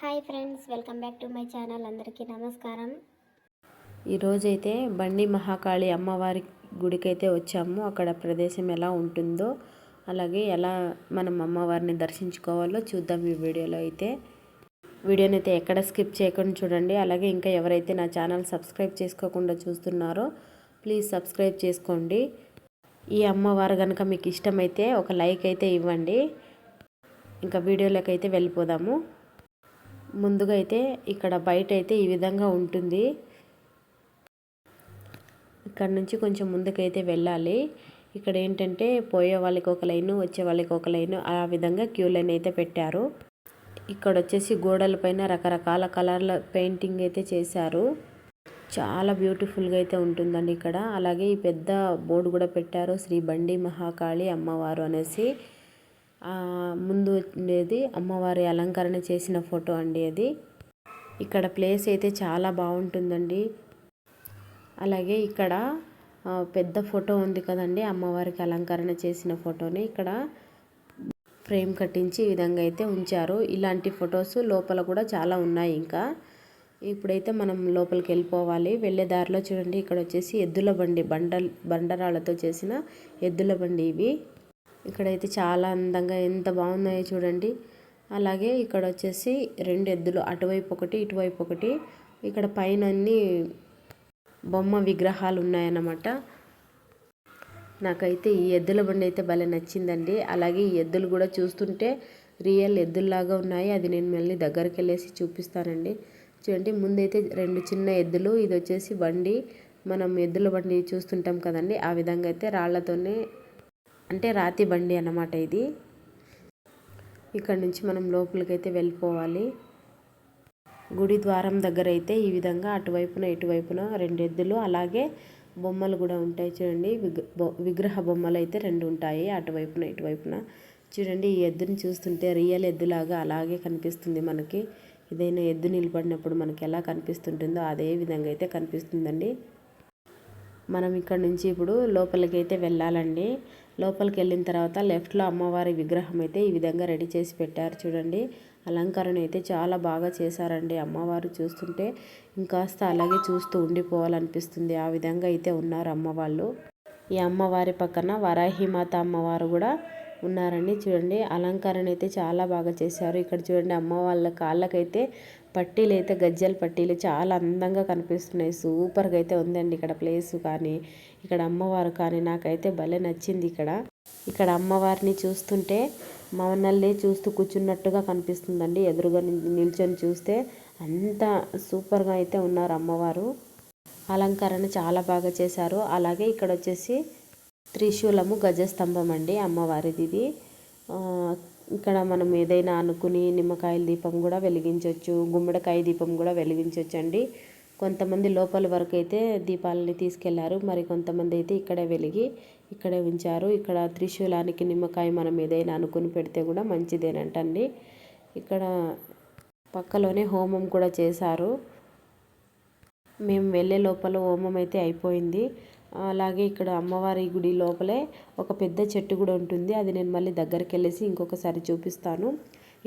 Hi friends welcome back to my channel. అందరికీ నమస్కారం. ఈరోజైతే బండి మహాకాళి అమ్మవారి గుడికైతే వచ్చాము. అక్కడ ప్రదేశం ఎలా ఉంటుందో అలాగే ఎలా మనం అమ్మవారిని దర్శించుకోవాలో చూద్దాం ఈ వీడియోలో అయితే. వీడియోని అయితే ఎక్కడ స్కిప్ చేయకుండా చూడండి. అలాగే ఇంకా ఎవరైతే నా ఛానల్ సబ్స్క్రైబ్ చేసుకోకుండా చూస్తున్నారో ప్లీజ్ సబ్స్క్రైబ్ చేసుకోండి. ఈ అమ్మవారు కనుక మీకు ఇష్టమైతే ఒక లైక్ అయితే ఇవ్వండి. ఇంకా వీడియోలోకి అయితే వెళ్ళిపోదాము. ముందుగా అయితే ఇక్కడ బయట అయితే ఈ విధంగా ఉంటుంది. ఇక్కడ నుంచి కొంచెం ముందుకైతే వెళ్ళాలి. ఇక్కడ ఏంటంటే పోయే వాళ్ళకి ఒక లైను వచ్చే వాళ్ళకి ఒక లైను ఆ విధంగా క్యూ లైన్ అయితే పెట్టారు. ఇక్కడ వచ్చేసి గోడల పైన రకరకాల కలర్ల పెయింటింగ్ అయితే చేశారు. చాలా బ్యూటిఫుల్గా అయితే ఉంటుందండి ఇక్కడ. అలాగే ఈ పెద్ద బోర్డు కూడా పెట్టారు శ్రీ బండి మహాకాళి అమ్మవారు అనేసి. ముందు ఉండేది అమ్మవారి అలంకరణ చేసిన ఫోటో అండి అది. ఇక్కడ ప్లేస్ అయితే చాలా బాగుంటుందండి. అలాగే ఇక్కడ పెద్ద ఫోటో ఉంది కదండి అమ్మవారికి అలంకరణ చేసిన ఫోటోని. ఇక్కడ ఫ్రేమ్ కట్టించి ఈ విధంగా అయితే ఉంచారు. ఇలాంటి ఫొటోస్ లోపల కూడా చాలా ఉన్నాయి ఇంకా. ఇప్పుడైతే మనం లోపలికి వెళ్ళిపోవాలి. వెళ్ళే దారిలో చూడండి ఇక్కడ వచ్చేసి ఎద్దుల బండి బండ బండరాళ్ళతో చేసిన ఎద్దుల బండి ఇవి. ఇక్కడైతే చాలా అందంగా ఎంత బాగున్నాయో చూడండి. అలాగే ఇక్కడ వచ్చేసి రెండు ఎద్దులు అటువైపు ఒకటి ఇటువైపు ఒకటి. ఇక్కడ పైన అన్ని బొమ్మ విగ్రహాలు ఉన్నాయన్నమాట నాకైతే ఈ ఎద్దుల బండి అయితే భలే నచ్చిందండి. అలాగే ఈ ఎద్దులు కూడా చూస్తుంటే రియల్ ఎద్దుల్లాగా ఉన్నాయి. అది నేను మళ్ళీ దగ్గరికి వెళ్ళేసి చూపిస్తానండి. చూడండి ముందైతే రెండు చిన్న ఎద్దులు ఇది వచ్చేసి బండి. మనం ఎద్దుల బండి చూస్తుంటాం కదండి ఆ విధంగా అయితే రాళ్ళతోనే అంటే రాతి బండి అన్నమాట ఇది. ఇక్కడ నుంచి మనం లోపలికైతే వెళ్ళిపోవాలి. గుడి ద్వారం దగ్గర అయితే ఈ విధంగా అటువైపున ఇటువైపున రెండు ఎద్దులు అలాగే బొమ్మలు కూడా ఉంటాయి చూడండి. విగ్రహ బొమ్మలు అయితే రెండు ఉంటాయి అటువైపున ఇటువైపున. చూడండి ఈ ఎద్దుని చూస్తుంటే రియల్ ఎద్దులాగా అలాగే కనిపిస్తుంది మనకి. ఏదైనా ఎద్దు నిలబడినప్పుడు మనకి ఎలా కనిపిస్తుంటుందో అదే విధంగా అయితే కనిపిస్తుందండి. మనం ఇక్కడ నుంచి ఇప్పుడు లోపలికి అయితే వెళ్ళాలండి. లోపలికి వెళ్ళిన తర్వాత లెఫ్ట్లో అమ్మవారి విగ్రహం అయితే ఈ విధంగా రెడీ చేసి పెట్టారు చూడండి. అలంకరణ అయితే చాలా బాగా చేశారండి. అమ్మవారు చూస్తుంటే ఇంకాస్త అలాగే చూస్తూ ఉండిపోవాలనిపిస్తుంది. ఆ విధంగా అయితే ఉన్నారు అమ్మవాళ్ళు. ఈ అమ్మవారి పక్కన వరాహిమాత అమ్మవారు కూడా ఉన్నారండి చూడండి. అలంకరణ అయితే చాలా బాగా చేశారు. ఇక్కడ చూడండి అమ్మ వాళ్ళ కాళ్ళకైతే పట్టీలు అయితే గజ్జల పట్టీలు చాలా అందంగా కనిపిస్తున్నాయి. సూపర్గా అయితే ఉందండి ఇక్కడ ప్లేస్ కానీ ఇక్కడ అమ్మవారు కానీ నాకైతే భలే నచ్చింది ఇక్కడ. ఇక్కడ అమ్మవారిని చూస్తుంటే మౌనల్ని చూస్తూ కూర్చున్నట్టుగా కనిపిస్తుందండి. ఎదురుగా నిల్చొని చూస్తే అంత సూపర్గా అయితే ఉన్నారు అమ్మవారు. అలంకరణ చాలా బాగా చేశారు. అలాగే ఇక్కడ వచ్చేసి త్రిశూలము గజస్తంభం అండి అమ్మవారిది ఇది. ఇక్కడ మనం ఏదైనా అనుకుని నిమ్మకాయల దీపం కూడా వెలిగించవచ్చు గుమ్మడికాయ దీపం కూడా వెలిగించవచ్చు అండి కొంతమంది లోపల వరకు అయితే దీపాలని తీసుకెళ్ళారు. మరి కొంతమంది అయితే ఇక్కడే వెలిగి ఇక్కడే ఉంచారు. ఇక్కడ త్రిశూలానికి నిమ్మకాయ మనం ఏదైనా అనుకుని పెడితే కూడా మంచిదేనంటండి. ఇక్కడ పక్కలోనే హోమం కూడా చేశారు. మేము వెళ్ళే లోపల హోమం అయితే అయిపోయింది. అలాగే ఇక్కడ అమ్మవారి గుడి లోపలే ఒక పెద్ద చెట్టు కూడా ఉంటుంది. అది నేను మళ్ళీ దగ్గరికి వెళ్ళేసి ఇంకొకసారి చూపిస్తాను.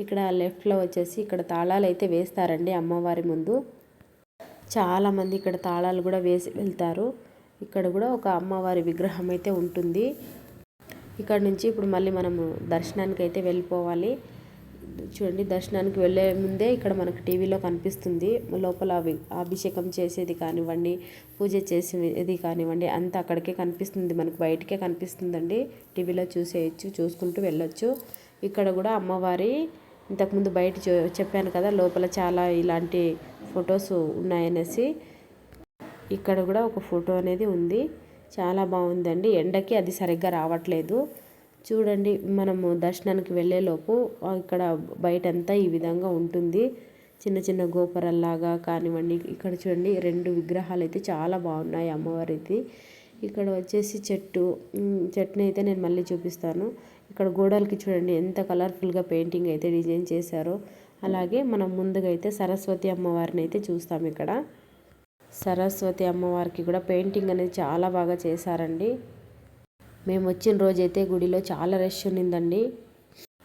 ఇక్కడ లెఫ్ట్లో వచ్చేసి ఇక్కడ తాళాలు అయితే వేస్తారండి అమ్మవారి ముందు. చాలామంది ఇక్కడ తాళాలు కూడా వేసి వెళ్తారు. ఇక్కడ కూడా ఒక అమ్మవారి విగ్రహం అయితే ఉంటుంది. ఇక్కడ నుంచి ఇప్పుడు మళ్ళీ మనము దర్శనానికి అయితే వెళ్ళిపోవాలి. చూడండి దర్శనానికి వెళ్ళే ముందే ఇక్కడ మనకు టీవీలో కనిపిస్తుంది. లోపల అభిషేకం చేసేది కానివ్వండి పూజ చేసేది కానివ్వండి అంతా అక్కడికే కనిపిస్తుంది. మనకు బయటకే కనిపిస్తుందండి. టీవీలో చూసేయచ్చు చూసుకుంటూ వెళ్ళొచ్చు. ఇక్కడ కూడా అమ్మవారి ఇంతకుముందు బయట చెప్పాను కదా లోపల చాలా ఇలాంటి ఫొటోస్ ఉన్నాయనేసి. ఇక్కడ కూడా ఒక ఫోటో అనేది ఉంది. చాలా బాగుందండి. ఎండకి అది సరిగ్గా రావట్లేదు. చూడండి మనము దర్శనానికి వెళ్ళేలోపు ఇక్కడ బయటంతా ఈ విధంగా ఉంటుంది. చిన్న చిన్న గోపురల్లాగా కానివ్వండి ఇక్కడ చూడండి రెండు విగ్రహాలు అయితే చాలా బాగున్నాయి అమ్మవారిది ఇక్కడ వచ్చేసి చెట్టు చెట్టుని అయితే నేను మళ్ళీ చూపిస్తాను. ఇక్కడ గోడలకి చూడండి ఎంత కలర్ఫుల్గా పెయింటింగ్ అయితే డిజైన్ చేశారో. అలాగే మనం ముందుగా అయితే సరస్వతి అమ్మవారిని అయితే చూస్తాం ఇక్కడ. సరస్వతి అమ్మవారికి కూడా పెయింటింగ్ అనేది చాలా బాగా చేశారండి. మేము వచ్చిన రోజైతే గుడిలో చాలా రష్ ఉన్నిందండి.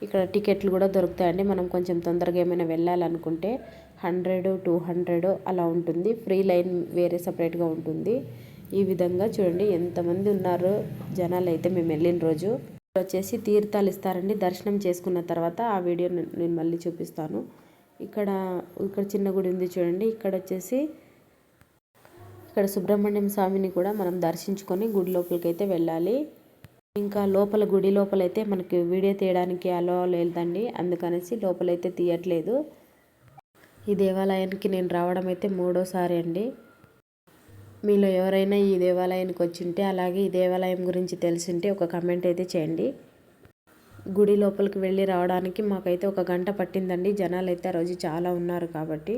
ఇక్కడ టికెట్లు కూడా దొరుకుతాయండి. మనం కొంచెం తొందరగా ఏమైనా వెళ్ళాలనుకుంటే హండ్రెడ్ టూ హండ్రెడ్ అలా ఉంటుంది. ఫ్రీ లైన్ వేరే సపరేట్గా ఉంటుంది. ఈ విధంగా చూడండి ఎంతమంది ఉన్నారు. జనాలు అయితే మేము వెళ్ళిన రోజు. వచ్చేసి తీర్థాలు ఇస్తారండి. దర్శనం చేసుకున్న తర్వాత ఆ వీడియో నేను- నేను మళ్ళీ చూపిస్తాను. ఇక్కడ ఇక్కడ చిన్న గుడి ఉంది చూడండి. ఇక్కడ వచ్చేసి ఇక్కడ సుబ్రహ్మణ్యం స్వామిని కూడా మనం దర్శించుకొని గుడి లోపలికి అయితే వెళ్ళాలి. ఇంకా లోపల గుడి లోపలైతే మనకి వీడియో తీయడానికి అలో లేదండి. అందుకనేసి లోపలైతే తీయట్లేదు. ఈ దేవాలయానికి నేను రావడం అయితే మూడోసారి అండి. మీలో ఎవరైనా ఈ దేవాలయానికి వచ్చింటే అలాగే ఈ దేవాలయం గురించి తెలిసింటే ఒక కమెంట్ అయితే చేయండి. గుడి లోపలికి వెళ్ళి రావడానికి మాకైతే ఒక గంట పట్టిందండి. జనాలు అయితే ఆ రోజు చాలా ఉన్నారు కాబట్టి.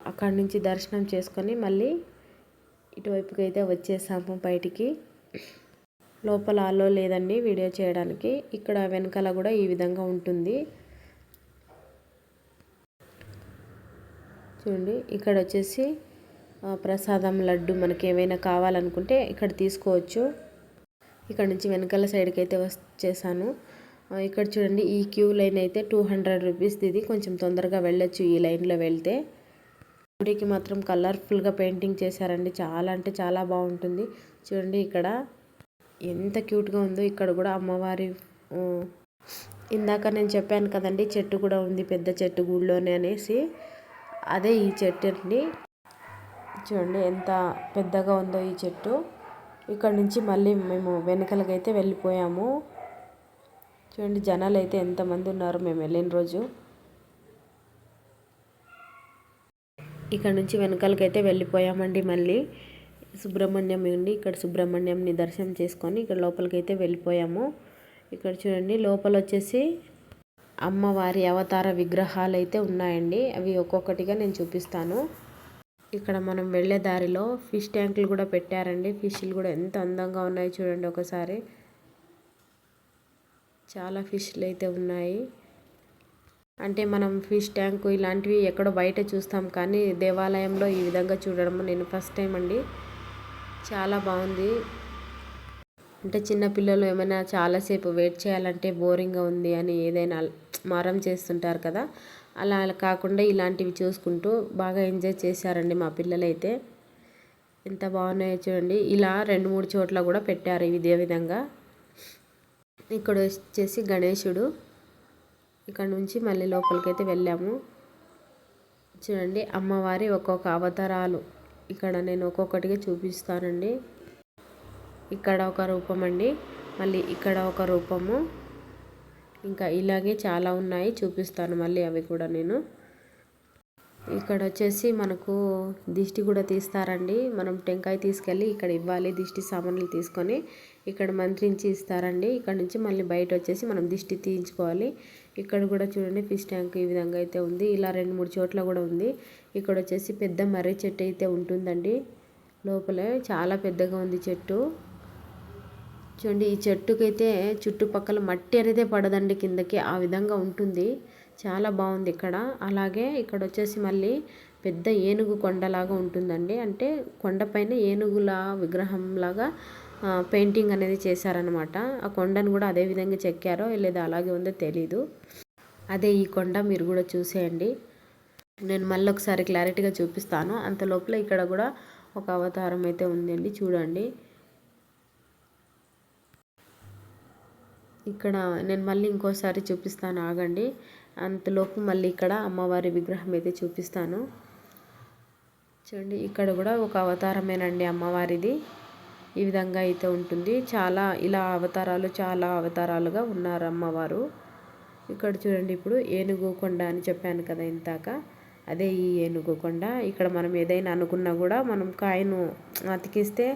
అక్కడి నుంచి దర్శనం చేసుకొని మళ్ళీ ఇటువైపుకి అయితే వచ్చేసాము బయటికి. లోపల ఆలో లేదండి వీడియో చేయడానికి. ఇక్కడ వెనకాల కూడా ఈ విధంగా ఉంటుంది. చూడండి ఇక్కడ వచ్చేసి ప్రసాదం లడ్డు మనకి ఏమైనా కావాలనుకుంటే ఇక్కడ తీసుకోవచ్చు. ఇక్కడ నుంచి వెనకాల సైడ్కి అయితే వచ్చేసాను. ఇక్కడ చూడండి ఈ క్యూ లైన్ అయితే టూ హండ్రెడ్ రూపీస్ ఇది కొంచెం తొందరగా వెళ్ళొచ్చు ఈ లైన్లో వెళ్తే. గుడికి మాత్రం కలర్ఫుల్గా పెయింటింగ్ చేశారండి. చాలా అంటే చాలా బాగుంటుంది. చూడండి ఇక్కడ ఎంత క్యూట్గా ఉందో ఇక్కడ కూడా అమ్మవారి ఇందాక నేను చెప్పాను కదండి చెట్టు కూడా ఉంది పెద్ద చెట్టు గుడిలోనే అనేసి. అదే ఈ చెట్టు అండి చూడండి ఎంత పెద్దగా ఉందో ఈ చెట్టు. ఇక్కడ నుంచి మళ్ళీ మేము వెనకలకైతే వెళ్ళిపోయాము. చూడండి జనాలు అయితే ఎంతమంది ఉన్నారు మేము వెళ్ళిన రోజు. ఇక్కడ నుంచి వెనకాలకైతే వెళ్ళిపోయామండి మళ్ళీ. సుబ్రహ్మణ్యం ఉండి ఇక్కడ సుబ్రహ్మణ్యంని దర్శనం చేసుకొని ఇక్కడ లోపలికి అయితే వెళ్ళిపోయాము. ఇక్కడ చూడండి లోపల వచ్చేసి అమ్మవారి అవతార విగ్రహాలు అయితే ఉన్నాయండి. అవి ఒక్కొక్కటిగా నేను చూపిస్తాను. ఇక్కడ మనం వెళ్ళే దారిలో ఫిష్ ట్యాంకులు కూడా పెట్టారండి. ఫిష్లు కూడా ఎంత అందంగా ఉన్నాయో చూడండి ఒకసారి. చాలా ఫిష్లు అయితే ఉన్నాయి. అంటే మనం ఫిష్ ట్యాంకు ఇలాంటివి ఎక్కడో బయట చూస్తాం కానీ దేవాలయంలో ఈ విధంగా చూడడం నేను ఫస్ట్ టైం అండి. చాలా బాగుంది. అంటే చిన్న పిల్లలు ఏమైనా చాలాసేపు వెయిట్ చేయాలంటే బోరింగ్గా ఉంది అని ఏదైనా మారం చేస్తుంటారు కదా. అలా అలా కాకుండా ఇలాంటివి చూసుకుంటూ బాగా ఎంజాయ్ చేశారండి మా పిల్లలైతే. ఎంత బాగున్నాయో చూడండి. ఇలా రెండు మూడు చోట్ల కూడా పెట్టారు ఇదే విధంగా. ఇక్కడ వచ్చేసి గణేశుడు. ఇక్కడ నుంచి మళ్ళీ లోపలికైతే వెళ్ళాము. చూడండి అమ్మవారి ఒక్కొక్క అవతారాలు. ఇక్కడ నేను ఒక్కొక్కటిగా చూపిస్తానండి. ఇక్కడ ఒక రూపం అండి. మళ్ళీ ఇక్కడ ఒక రూపము. ఇంకా ఇలాగే చాలా ఉన్నాయి. చూపిస్తాను మళ్ళీ అవి కూడా నేను. ఇక్కడ వచ్చేసి మనకు దిష్టి కూడా తీస్తారండి. మనం టెంకాయ తీసుకెళ్ళి ఇక్కడ ఇవ్వాలి. దిష్టి సామాన్లు తీసుకొని ఇక్కడ మంత్రించి ఇస్తారండి. ఇక్కడ నుంచి మళ్ళీ బయట వచ్చేసి మనం దిష్టి తీయించుకోవాలి. ఇక్కడ కూడా చూడండి ఫిష్ ట్యాంక్ ఈ విధంగా అయితే ఉంది. ఇలా రెండు మూడు చోట్ల కూడా ఉంది. ఇక్కడ వచ్చేసి పెద్ద మర్రి చెట్టు అయితే ఉంటుందండి. లోపలే చాలా పెద్దగా ఉంది చెట్టు. చూడండి ఈ చెట్టుకైతే చుట్టుపక్కల మట్టి అనేది పడదండి కిందకి. ఆ విధంగా ఉంటుంది. చాలా బాగుంది ఇక్కడ. అలాగే ఇక్కడ వచ్చేసి మళ్ళీ పెద్ద ఏనుగు కొండలాగా ఉంటుందండి. అంటే కొండపైన ఏనుగుల విగ్రహంలాగా పెయింటింగ్ అనేది చేశారనమాట ఆ కొండను కూడా అదే విధంగా చెక్కారో లేదా అలాగే ఉందో తెలీదు. అదే ఈ కొండ మీరు కూడా చూసేయండి. నేను మళ్ళీ ఒకసారి క్లారిటీగా చూపిస్తాను. అంత లోపల ఇక్కడ కూడా ఒక అవతారం అయితే ఉందండి. చూడండి. ఇక్కడ నేను మళ్ళీ ఇంకోసారి చూపిస్తాను. ఆగండి. అంతలోపు మళ్ళీ ఇక్కడ అమ్మవారి విగ్రహం అయితే చూపిస్తాను. చూడండి ఇక్కడ కూడా ఒక అవతారమేనండి అమ్మవారిది. ఈ విధంగా అయితే ఉంటుంది. చాలా ఇలా అవతారాలు చాలా అవతారాలుగా ఉన్నారు అమ్మవారు ఇక్కడ చూడండి ఇప్పుడు ఏనుగు కొండ అని చెప్పాను కదా ఇంతాక. అదే ఈ ఏనుగు కొండ. ఇక్కడ మనం ఏదైనా అనుకున్నా కూడా మనం కాయను అతికిస్తే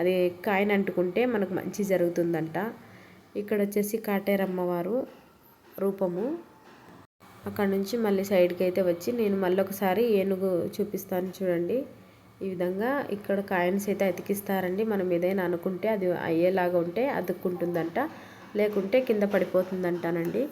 అది కాయను అంటుకుంటే మనకు మంచి జరుగుతుందంట. ఇక్కడ వచ్చేసి కాటేరమ్మవారు రూపము. అక్కడ నుంచి మళ్ళీ సైడ్కి అయితే వచ్చి నేను మళ్ళీ ఒకసారి ఏనుగు చూపిస్తాను చూడండి. ఈ విధంగా ఇక్కడ కాయిన్స్ అయితే అతికిస్తారండి. మనం ఏదైనా అనుకుంటే అది అయ్యేలాగా ఉంటే అతుక్కుంటుందంట. లేకుంటే కింద పడిపోతుందంటానండి.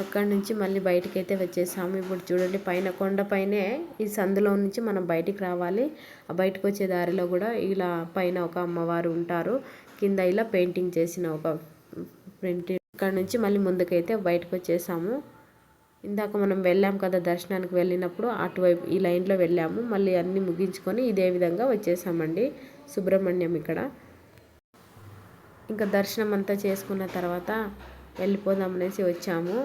అక్కడ నుంచి మళ్ళీ బయటికి అయితే వచ్చేసాము. ఇప్పుడు చూడండి పైన కొండ పైనే ఈ సందులో నుంచి మనం బయటికి రావాలి. ఆ బయటకు వచ్చే దారిలో కూడా ఇలా పైన ఒక అమ్మవారు ఉంటారు. కింద ఇలా పెయింటింగ్ చేసిన ఒక ప్రింట్. ఇక్కడ నుంచి మళ్ళీ ముందుకైతే బయటకు వచ్చేసాము. ఇందాక మనం వెళ్ళాం కదా దర్శనానికి వెళ్ళినప్పుడు అటువైపు ఈ లైన్లో వెళ్ళాము. మళ్ళీ అన్నీ ముగించుకొని ఇదే విధంగా వచ్చేసామండి. సుబ్రహ్మణ్యం ఇక్కడ. ఇంకా దర్శనం అంతా చేసుకున్న తర్వాత వెళ్ళిపోదాం అనేసి వచ్చాము.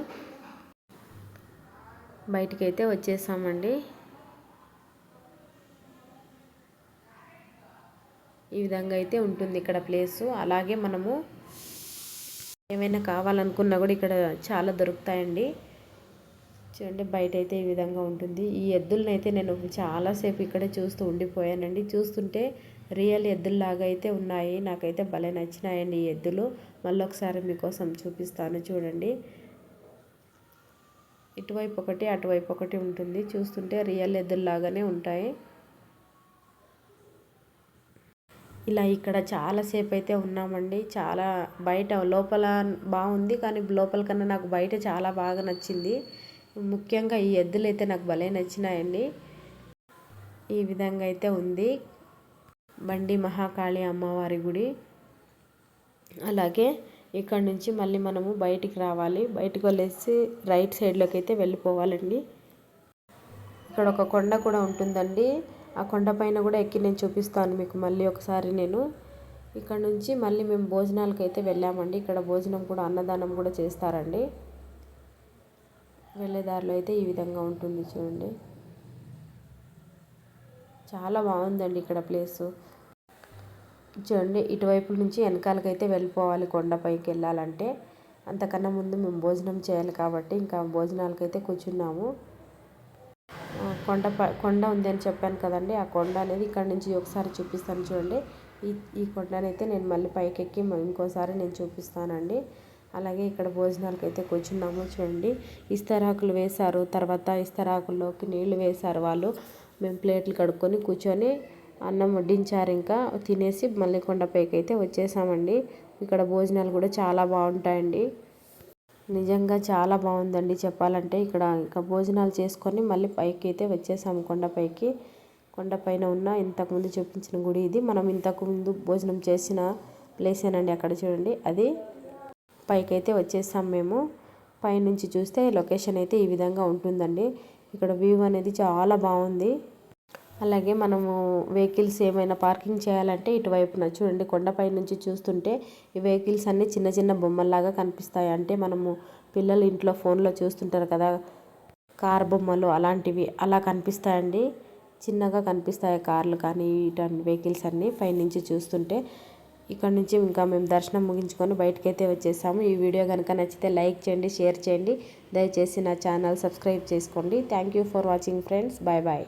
బయటికైతే వచ్చేసామండి. ఈ విధంగా అయితే ఉంటుంది ఇక్కడ ప్లేసు. అలాగే మనము ఏమైనా కావాలనుకున్నా కూడా ఇక్కడ చాలా దొరుకుతాయండి. చూడండి బయట అయితే ఈ విధంగా ఉంటుంది. ఈ ఎద్దులనైతే నేను చాలాసేపు ఇక్కడే చూస్తూ ఉండిపోయానండి. చూస్తుంటే రియల్ ఎద్దుల్లాగా అయితే ఉన్నాయి. నాకైతే భలే నచ్చినాయండి ఈ ఎద్దులు. మళ్ళీ ఒకసారి మీకోసం చూపిస్తాను చూడండి. ఇటువైపు ఒకటి అటువైపు ఒకటి ఉంటుంది. చూస్తుంటే రియల్ ఎద్దుల్లాగానే ఉంటాయి. ఇలా ఇక్కడ చాలాసేపు అయితే ఉన్నామండి. చాలా బయట లోపల బాగుంది కానీ లోపల కన్నా నాకు బయట చాలా బాగా నచ్చింది. ముఖ్యంగా ఈ ఎద్దులు అయితే నాకు భలే నచ్చినాయండి. ఈ విధంగా అయితే ఉంది. బండి మహాకాళి అమ్మవారి గుడి. అలాగే ఇక్కడ నుంచి మళ్ళీ మనము బయటికి రావాలి. బయటకు వెళ్ళేసి రైట్ సైడ్లోకి అయితే వెళ్ళిపోవాలండి. ఇక్కడ ఒక కొండ కూడా ఉంటుందండి. ఆ కొండపైన కూడా ఎక్కి నేను చూపిస్తాను మీకు మళ్ళీ ఒకసారి నేను. ఇక్కడ నుంచి మళ్ళీ మేము భోజనాలకైతే వెళ్ళామండి. ఇక్కడ భోజనం కూడా అన్నదానం కూడా చేస్తారండి. వెళ్ళేదారిలో అయితే ఈ విధంగా ఉంటుంది చూడండి. చాలా బాగుందండి ఇక్కడ ప్లేసు. చూడండి ఇటువైపు నుంచి వెనకాలకైతే వెళ్ళిపోవాలి కొండపైకి వెళ్ళాలంటే. అంతకన్నా ముందు మేము భోజనం చేయాలి కాబట్టి ఇంకా భోజనాలకైతే కూర్చున్నాము. కొండ కొండ ఉంది అని చెప్పాను కదండి ఆ కొండ అనేది ఇక్కడ నుంచి ఒకసారి చూపిస్తాను చూడండి. ఈ ఈ కొండనైతే నేను మళ్ళీ పైకెక్కి ఇంకోసారి నేను చూపిస్తానండి. అలాగే ఇక్కడ భోజనాలకు అయితే కూర్చున్నాము చూడండి ఇస్తరాకులు వేశారు. తర్వాత ఇస్తరాకుల్లోకి నీళ్ళు వేశారు వాళ్ళు. మేము ప్లేట్లు కడుక్కొని కూర్చొని అన్నం వడ్డించారు ఇంకా. తినేసి మళ్ళీ కొండపైకి అయితే వచ్చేసామండి. ఇక్కడ భోజనాలు కూడా చాలా బాగుంటాయండి. నిజంగా చాలా బాగుందండి చెప్పాలంటే. ఇక్కడ ఇంకా భోజనాలు చేసుకొని మళ్ళీ పైకి అయితే వచ్చేసాము కొండపైకి. కొండపైన ఉన్న ఇంతకుముందు చూపించిన గుడి ఇది. మనం ఇంతకుముందు భోజనం చేసిన ప్లేసేనండి అక్కడ చూడండి. అది పైకి అయితే వచ్చేసాం మేము. పైనుంచి చూస్తే లొకేషన్ అయితే ఈ విధంగా ఉంటుందండి. ఇక్కడ వ్యూ అనేది చాలా బాగుంది. అలాగే మనము వెహికల్స్ ఏమైనా పార్కింగ్ చేయాలంటే ఇటువైపున చూడండి కొండపై నుంచి చూస్తుంటే ఈ వెహికల్స్ అన్నీ చిన్న చిన్న బొమ్మల్లాగా కనిపిస్తాయి. అంటే మనము పిల్లలు ఇంట్లో ఫోన్లో చూస్తుంటారు కదా కార్ బొమ్మలు అలాంటివి అలా కనిపిస్తాయండి. చిన్నగా కనిపిస్తాయి కార్లు కానీ ఇటువంటి వెహికల్స్ అన్నీ పైనుంచి చూస్తుంటే. ఇక్కడ నుంచి ఇంకా మేము దర్శనం ముగించుకొని బయటకైతే వచ్చేసాము. ఈ వీడియో కనుక నచ్చితే లైక్ చేయండి షేర్ చేయండి. దయచేసి నా ఛానల్ సబ్స్క్రైబ్ చేసుకోండి. Thank you for watching friends bye bye